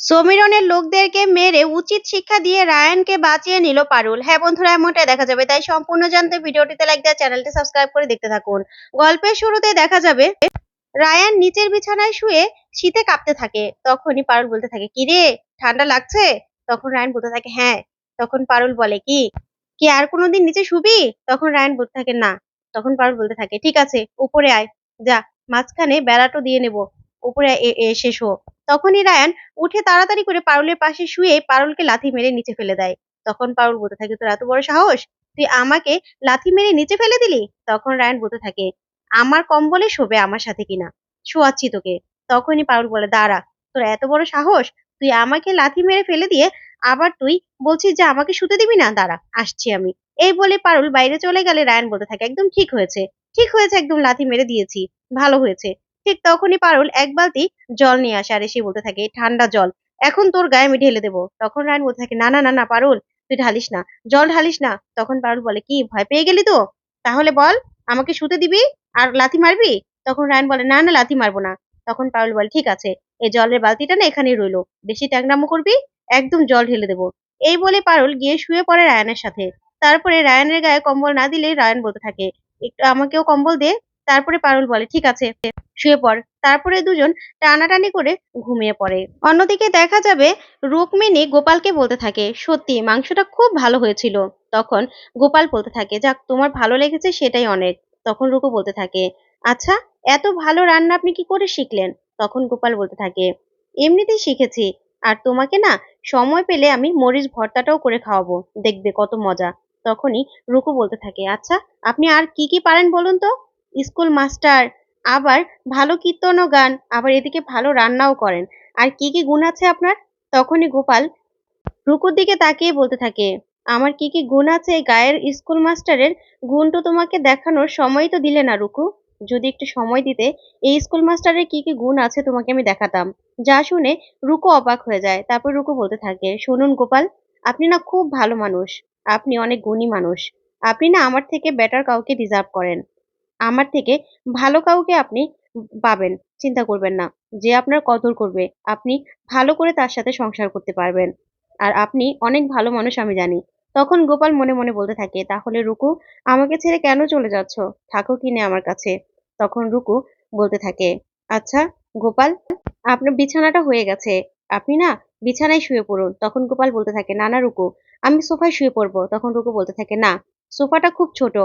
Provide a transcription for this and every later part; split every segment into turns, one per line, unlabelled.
সমীরনের লোকদেরকে মেরে উচিত শিক্ষা দিয়ে রায়ানকে বাঁচিয়ে নিল পারুল। হ্যাঁ বন্ধুরা, এমনটাই দেখা যাবে। তাই সম্পূর্ণ জানতে ভিডিওটিতে লাইক দেওয়া, চ্যানেলটি সাবস্ক্রাইব করে দেখতে থাকুন। গল্পের শুরুতে দেখা যাবে, রায়ান নিচের বিছানায় শুয়ে শীতে কাঁপতে থাকে। তখনই পারুল বলতে থাকে কি রে ঠান্ডা লাগছে? তখন রায়ান বলতে থাকে হ্যাঁ। তখন পারুল বলে, কি? কি আর কোনোদিন নিচে শুবি? তখন রায়ান বলতে থাকে, না। তখন পারুল বলতে থাকে, ঠিক আছে, উপরে আয়। যা, মাঝখানে বেড়াটো দিয়ে নেব। উপরে এসে শো। তখনই রায়ান উঠে তাড়াতাড়ি করে পারুলের পাশে শুয়ে পারুলকে লাথি মেরে নিচে ফেলে দেয়। তখন পারুল বলতে থাকে, তোর এত বড় সাহস? তুই আমাকে লাথি মেরে নিচে ফেলে দিলি? তখন রায়ান বলতে থাকে, আমার কম্বলে শোবে আমার সাথে কিনা? শোয়াচ্ছি তোকে। তখনই পারুল বলে, দাঁড়া, তোর এত বড় সাহস? তুই আমাকে লাথি মেরে ফেলে দিয়ে আবার তুই বলছিস যে আমাকে শুতে দিবি না? দাঁড়া, আসছি আমি। এই বলে পারুল বাইরে চলে গেলে রায়ান বলতে থাকে, একদম ঠিক হয়েছে ঠিক হয়েছে, একদম লাথি মেরে দিয়েছি, ভালো হয়েছে। ঠিক তখনই পারুল এক বালতি জল নিয়ে আসে আর এসে বলতে থাকে, ঠান্ডা জল, এখন তোর গায়ে আমি ঢেলে দেবো। তখন রায়ন বলতে থাকে, না না না না, পারুল, তুই ঢালিস না, জল ঢালিস না। তখন পারুল বলে, কি, ভয় পেয়ে গেলি তো? তাহলে বল, আমাকে শুতে দিবি আর লাথি মারবি? তখন রায়ন বলে, না না, লাথি মারবো না। তখন পারুল বলে, ঠিক আছে, এই জলের বালতিটা না এখানেই রইল, বেশি ট্যাংরামো করবি, একদম জল ঢেলে দেবো। এই বলে পারুল গিয়ে শুয়ে পড়ে রায়ানের সাথে। তারপরে রায়ানের গায়ে কম্বল না দিলেই রায়ান বলতে থাকে, একটু আমাকেও কম্বল দে। তারপরে পারুল বলে, ঠিক আছে। শুয়ে পড়। তারপরে দুজন টানাটানি করে ঘুমিয়ে পড়ে। অন্যদিকে দেখা যাবে রুক্মিণী গোপালকে বলতে থাকে, সত্যি, মাংসটা খুব ভালো হয়েছিল। তখন গোপাল বলতে থাকে, যাক, তোমার ভালো লেগেছে সেটাই অনেক। তখন রুকু বলতে থাকে আচ্ছা এত ভালো রান্না আপনি কি করে শিখলেন? তখন গোপাল বলতে থাকে, এমনিতেই শিখেছি, আর তোমাকে না সময় পেলে আমি মরিচ ভর্তাটাও করে খাওয়াবো। দেখবে কত মজা। তখনই রুকু বলতে থাকে আচ্ছা আপনি আর কি কি পারেন বলুন তো? স্কুল মাস্টার আবার ভালো কীর্তন ও গান, আবার এদিকে ভালো রান্নাও করেন। আর কি কি গুণ আছে আপনার? তখনই গোপাল রুকুর দিকে তাকিয়ে বলতে থাকে, আমার কি কি গুণ আছে গায়ের স্কুল মাস্টারের? গুণ তো তোমাকে দেখানোর সময় তো দিলে না রুকু। যদি একটু সময় দিতে, এই স্কুল মাস্টারের কি কি গুণ আছে তোমাকে আমি দেখাতাম যা শুনে রুকু অবাক হয়ে যায়। তারপর রুকু বলতে থাকে, শুনুন গোপাল, আপনি না খুব ভালো মানুষ। আপনি অনেক গুণী মানুষ। আপনি না আমার থেকে বেটার কাউকে ডিজার্ভ করেন। আমার থেকে ভালো কাউকে আপনি পাবেন, চিন্তা করবেন না। যে আপনার কদর করবে, আপনি ভালো করে তার সাথে সংসার করতে পারবেন। আর আপনি অনেক ভালো মানুষ, আমি জানি। তখন গোপাল মনে মনে বলতে থাকে, তাহলে রুকু, আমাকে ছেড়ে কেন চলে যাচ্ছ? থাকো কিনে আমার কাছে? তখন রুকু বলতে থাকে আচ্ছা গোপাল, আপনার বিছানাটা হয়ে গেছে। আপনি না বিছানায় শুয়ে পড়ুন। তখন গোপাল বলতে থাকে, না না রুকু, আমি সোফায় শুয়ে পড়ব। তখন রুকু বলতে থাকে, না, সোফাটা খুব ছোট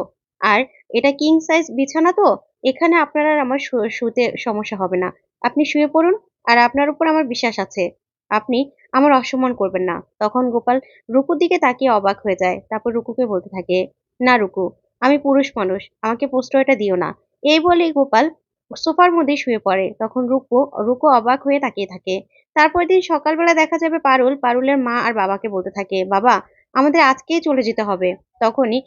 আর এটা কিং সাইজ বিছানা তো, এখানে আপনার আর আমার শুতে সমস্যা হবে না। আপনি শুয়ে পড়ুন আর আপনার উপর আমার বিশ্বাস আছে। আপনি আমার অসম্মান করবেন না। তখন গোপাল রুকুর দিকে তাকিয়ে অবাক হয়ে যায়। তারপর রুকুকে বলতে থাকে, না রুকু, আমি পুরুষ মানুষ, আমাকে প্রশ্রয়টা দিও না। এই বলেই গোপাল সোফার মধ্যে শুয়ে পড়ে। তখন রুকু রুকু অবাক হয়ে তাকিয়ে থাকে। তারপর দিন সকালবেলা দেখা যাবে পারুল, পারুলের মা আর বাবাকে বলতে থাকে, বাবা আমাদের আজকেই চলে যেতে হবে। তখনই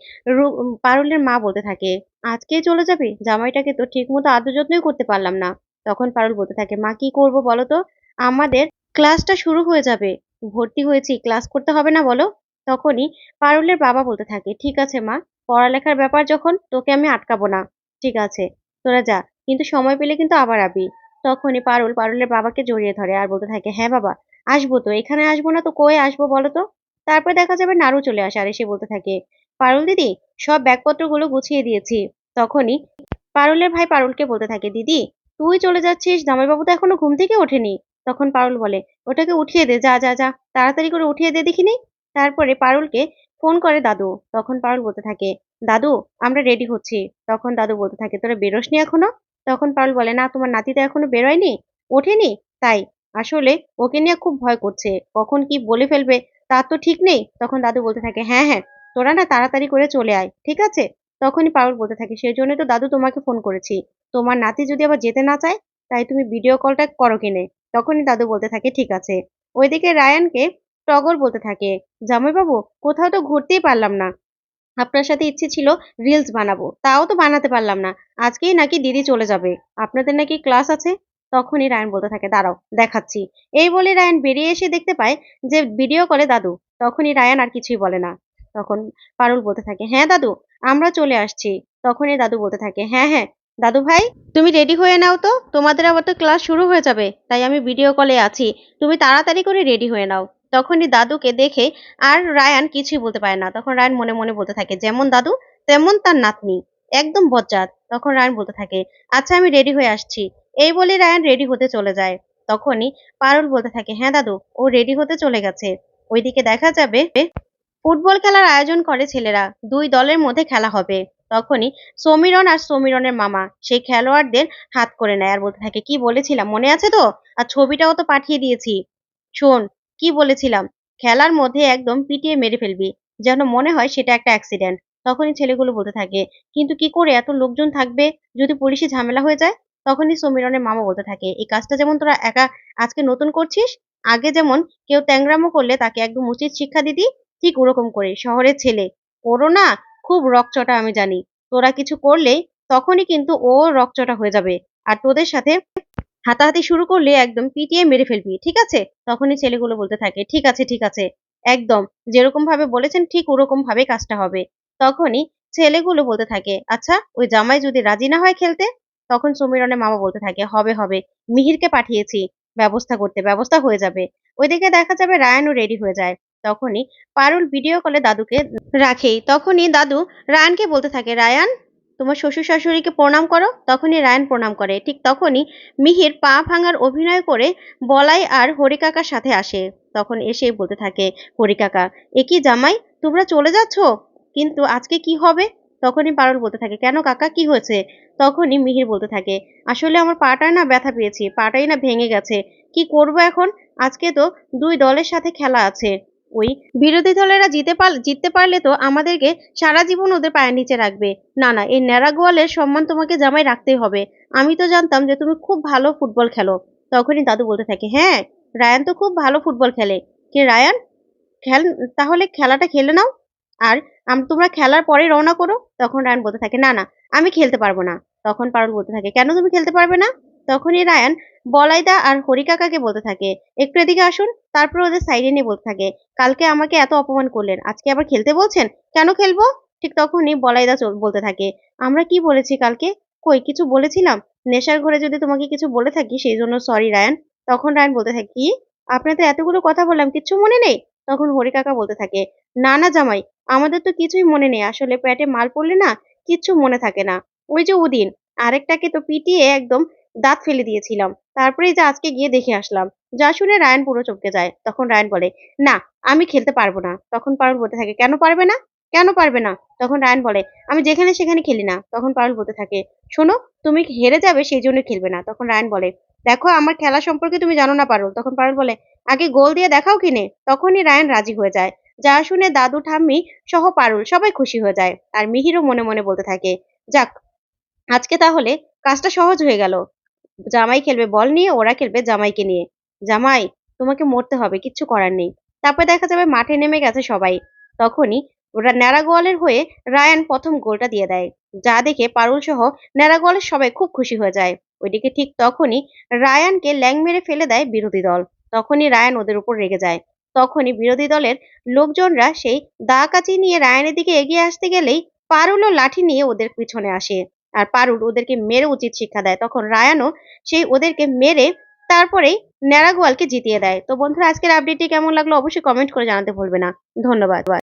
পারুলের মা বলতে থাকে, আজকেই চলে যাবে? জামাইটাকে তো ঠিক মতো আদর যত্নই করতে পারলাম না। তখন পারুল বলতে থাকে, মা, কি করব বলো তো? আমাদের ক্লাসটা শুরু হয়ে যাবে। ভর্তি হয়েছি, ক্লাস করতে হবে না বলো? তখনই পারুলের বাবা বলতে থাকে, ঠিক আছে মা, পড়ালেখার ব্যাপার যখন, তোকে আমি আটকাবো না। ঠিক আছে, তোরা যা। কিন্তু সময় পেলে কিন্তু আবার আবি। তখনই পারুল পারুলের বাবাকে জড়িয়ে ধরে আর বলতে থাকে হ্যাঁ বাবা, আসব তো। এখানে আসব না তো? কই আসব বলো তো? তারপর দেখা যাবে নাড়ু চলে আসে আর এসে বলতে থাকে, পারুল দিদি, সব ব্যাগপত্রগুলো গুছিয়ে দিয়েছি। তখনই পারুলের ভাই পারুলকে বলতে থাকে, দিদি, তুই চলে যাচ্ছিস, জামাইবাবু তো এখনও ঘুম থেকে ওঠেনি। তখন পারুল বলে, ওটাকে উঠিয়ে দে, যা যা যা, তাড়াতাড়ি করে উঠিয়ে দে দেখিনি। তারপরে পারুলকে ফোন করে দাদু। তখন পারুল বলতে থাকে, দাদু, আমরা রেডি হচ্ছি। তখন দাদু বলতে থাকে, তোরা বেরোসনি এখনও? তখন পারুল বলে, না, তোমার নাতি তো এখনও বেরোয়নি, ওঠেনি? তাই, আসলে ওকে নিয়ে খুব ভয় করছে। কখন কি বলে ফেলবে তার তো ঠিক নেই। তখন দাদু বলতে থাকে হ্যাঁ হ্যাঁ তোরা না তাড়াতাড়ি করে চলে আয়, ঠিক আছে? তখনই পারুল বলতে থাকে, সেই জন্য তো দাদু তোমাকে ফোন করেছি। তোমার নাতি যদি আবার যেতে না চায়, তাই তুমি ভিডিও কলটা করো কিনে? তখনই দাদু বলতে থাকে, ঠিক আছে। ওইদিকে রায়ানকে টগর বলতে থাকে, জামাইবাবু, কোথাও তো ঘুরতেই পারলাম না। আপনার সাথে ইচ্ছে ছিল রিলস বানাবো, তাও তো বানাতে পারলাম না। আজকেই নাকি দিদি চলে যাবে। আপনাদের নাকি ক্লাস আছে? তখনই রায়ন বলতে থাকে, দাঁড়াও, দেখাচ্ছি। এই বলে রায়ন বেরিয়ে এসে দেখতে পায় যে ভিডিও করে দাদু, তখনই রায়ান আর কিছুই বলে না। তখন পারুল বলতে থাকে হ্যাঁ দাদু, আমরা চলে আসছি। তখনই দাদু বলতে থাকে হ্যাঁ হ্যাঁ দাদু ভাই, তুমি রেডি হয়ে নাও তো, তোমাদের আবার তো ক্লাস শুরু হয়ে যাবে, তাই আমি ভিডিও কলে আছি, তুমি তাড়াতাড়ি করে রেডি হয়ে নাও। তখনই দাদুকে দেখে আর রায়ান কিছুই বলতে পারে না। তখন রায়ান মনে মনে বলতে থাকে, যেমন দাদু, তেমন তার নাতনি, একদম বজ্জাত। তখন রায়ান বলতে থাকে আচ্ছা আমি রেডি হয়ে আসছি। এই বলে রায়ান রেডি হতে চলে যায়। তখনই পারুল বলতে থাকে হ্যাঁ দাদু, ও রেডি হতে চলে গেছে। ওইদিকে দেখা যাবে ফুটবল খেলার আয়োজন করে ছেলেরা। দুই দলের মধ্যে খেলা হবে। তখনই সমীরন আর সমীরনের মামা, সেই খেলোয়াড়দের হাত করে নেয় আর বলতে থাকে, কি বলেছিলাম? মনে আছে তো? আর ছবিটাও তো পাঠিয়ে দিয়েছি। শোন, কি বলেছিলাম? খেলার মধ্যে একদম পিটিয়ে মেরে ফেলবি। যেন মনে হয় সেটা একটা অ্যাক্সিডেন্ট তখনই ছেলেগুলো বলতে থাকে, কিন্তু কি করে এত লোকজন থাকবে? যদি পুলিশে ঝামেলা হয়ে যায়? তখনই সমীরনের মামা বলতে থাকে, এই কাজটা যেমন তোরা একা আজকে নতুন করছিস, আগে যেমন কেউ ট্যাংরামো করলে তাকে একদম উচিত শিক্ষা দিতি, ঠিক ওরকম করে, শহরের ছেলে। ওরও না খুব রকচটা, আমি জানি। তোরা কিছু করলেই তখনই কিন্তু ও রকচটা হয়ে যাবে। আর তোদের সাথে হাতাহাতি শুরু করলে একদম পিটিয়ে মেরে ফেলবি, ঠিক আছে? তখনই ছেলেগুলো বলতে থাকে, ঠিক আছে ঠিক আছে। একদম, যেরকম ভাবে বলেছেন ঠিক ওরকম ভাবে কাজটা হবে। তখনই ছেলেগুলো বলতে থাকে আচ্ছা ওই জামাই যদি রাজি না হয় খেলতে? তখন সমীরনের মামা বলতে থাকে, হবে হবে, মিহিরকে পাঠিয়েছি, ব্যবস্থা করতে, ব্যবস্থা হয়ে যাবে। ওইদিকে দেখা যাবে রায়ানও রেডি হয়ে যায়। তখনই পারুল ভিডিও কলে দাদুকে রাখেই তখনই দাদু রায়ানকে বলতে থাকে, রায়ান, তোমার শ্বশুর শাশুড়িকে প্রণাম করো। তখনই রায়ান প্রণাম করে। ঠিক তখনই মিহির পা ভাঙার অভিনয় করে বলাই আর হরিকাকার সাথে আসে। তখন এসে বলতে থাকে, হরিকাকা এ জামাই, তোমরা চলে যাচ্ছ? কিন্তু আজকে কি হবে? তখনই পারুল বলতে থাকে, কেন কাকা? কি হয়েছে? তখনই মিহির বলতে থাকে, আসলে আমার পাটায় না ব্যথা পেয়েছি পাটাই না ভেঙে গেছে, কি করব এখন? আজকে তো দুই দলের সাথে খেলা আছে। ওই বিরোধী দলেরা জিতে পার জিততে পারলে তো আমাদেরকে সারা জীবন ওদের পায়ের নিচে রাখবে। না না, এই ন্যাড়া গোয়ালের সম্মান তোমাকে জামাই রাখতেই হবে। আমি তো জানতাম যে তুমি খুব ভালো ফুটবল খেলো। তখনই দাদু বলতে থাকে হ্যাঁ রায়ান তো খুব ভালো ফুটবল খেলে। কে রায়ান? খেল, তাহলে খেলাটা খেলে নাও। আর তোমরা খেলার পরে রওনা করো, তখন রায়ান বলতে থাকে, না না, আমি খেলতে পারব না। তখন পারুল বলতে থাকে, কেন তুমি খেলতে পারবে না? তখনই রায়ান বলাইদা আর হরিকাকাকে বলতে থাকে, একটু এদিকে আসুন। তারপর ওদের সাইডে নিয়ে বলতে থাকে, কালকে আমাকে এত অপমান করলেন, আজকে আবার খেলতে বলছেন? কেন খেলব? ঠিক তখনই বলাইদা বলতে থাকে, আমরা কি বলেছি কালকে? কই, কিছু বলেছিলাম? নেশার ঘরে যদি তোমাকে কিছু বলে থাকি, সেই জন্য সরি, রায়ান। তখন রায়ান বলতে থাকে, কি? আপনাদের এতগুলো কথা বললাম কিচ্ছু মনে নেই? তখন হরিকাকা বলতে থাকে, না না, জামাই আমাদের তো কিছুই মনে নেই। আসলে পেটে মাল পড়লে না কিচ্ছু মনে থাকে না। ওই যে ওদিন আরেকটাকে তো পিটিয়ে একদম দাঁত ফেলে দিয়েছিলাম। তারপরেই যে আজকে গিয়ে দেখে আসলাম। যা শুনে রায়ন পুরো চমকে যায়। তখন রায়ন বলে, না, আমি খেলতে পারব না। তখন পারুল বলতে থাকে, কেন পারবে না? কেন পারবে না? তখন রায়ন বলে, আমি যেখানে সেখানে খেলি না। তখন পারুল বলতে থাকে, শোনো, তুমি হেরে যাবে সেই জন্য খেলবে না। তখন রায়ান বলে, দেখো, আমার খেলা সম্পর্কে তুমি জানো না পারুল। তখন পারুল বলে, আগে গোল দিয়ে দেখাও কিনে। তখনই রায়ন রাজি হয়ে যায়। যা শুনে দাদু, ঠাম্মি সহ পারুল সবাই খুশি হয়ে যায়। আর মিহিরও মনে মনে বলতে থাকে, যাক, আজকে তাহলে কাজটা সহজ হয়ে গেল। জামাই খেলবে বল নিয়ে, ওরা খেলবে জামাইকে নিয়ে। জামাই, তোমাকে মরতে হবে, কিচ্ছু করার নেই। তারপর দেখা যাবে মাঠে নেমে গেছে সবাই। তখনই ওরা ন্যাড়া গোয়ালের হয়ে রায়ান প্রথম গোলটা দিয়ে দেয়। যা দেখে পারুল সহ ন্যাড়া গোয়ালের সবাই খুব খুশি হয়ে যায়। ওইদিকে ঠিক তখনই রায়ানকে ল্যাং মেরে ফেলে দেয় বিরোধী দল। তখনই রায়ান ওদের উপর রেগে যায়। তখনই বিরোধী দলের লোকজনরা সেই দা কাচি নিয়ে রায়ানের দিকে এগিয়ে আসতে গেলেই পারুলও লাঠি নিয়ে ওদের পিছনে আসে। আর পারুল ওদেরকে মেরে উচিত শিক্ষা দেয়। তখন রায়ানও সেই ওদেরকে মেরে তারপরেই ন্যাড়া গোয়ালকে জিতিয়ে দেয়। তো বন্ধুরা, আজকের আপডেটটি কেমন লাগল অবশ্যই কমেন্ট করে জানাতে ভুলবে না। ধন্যবাদ।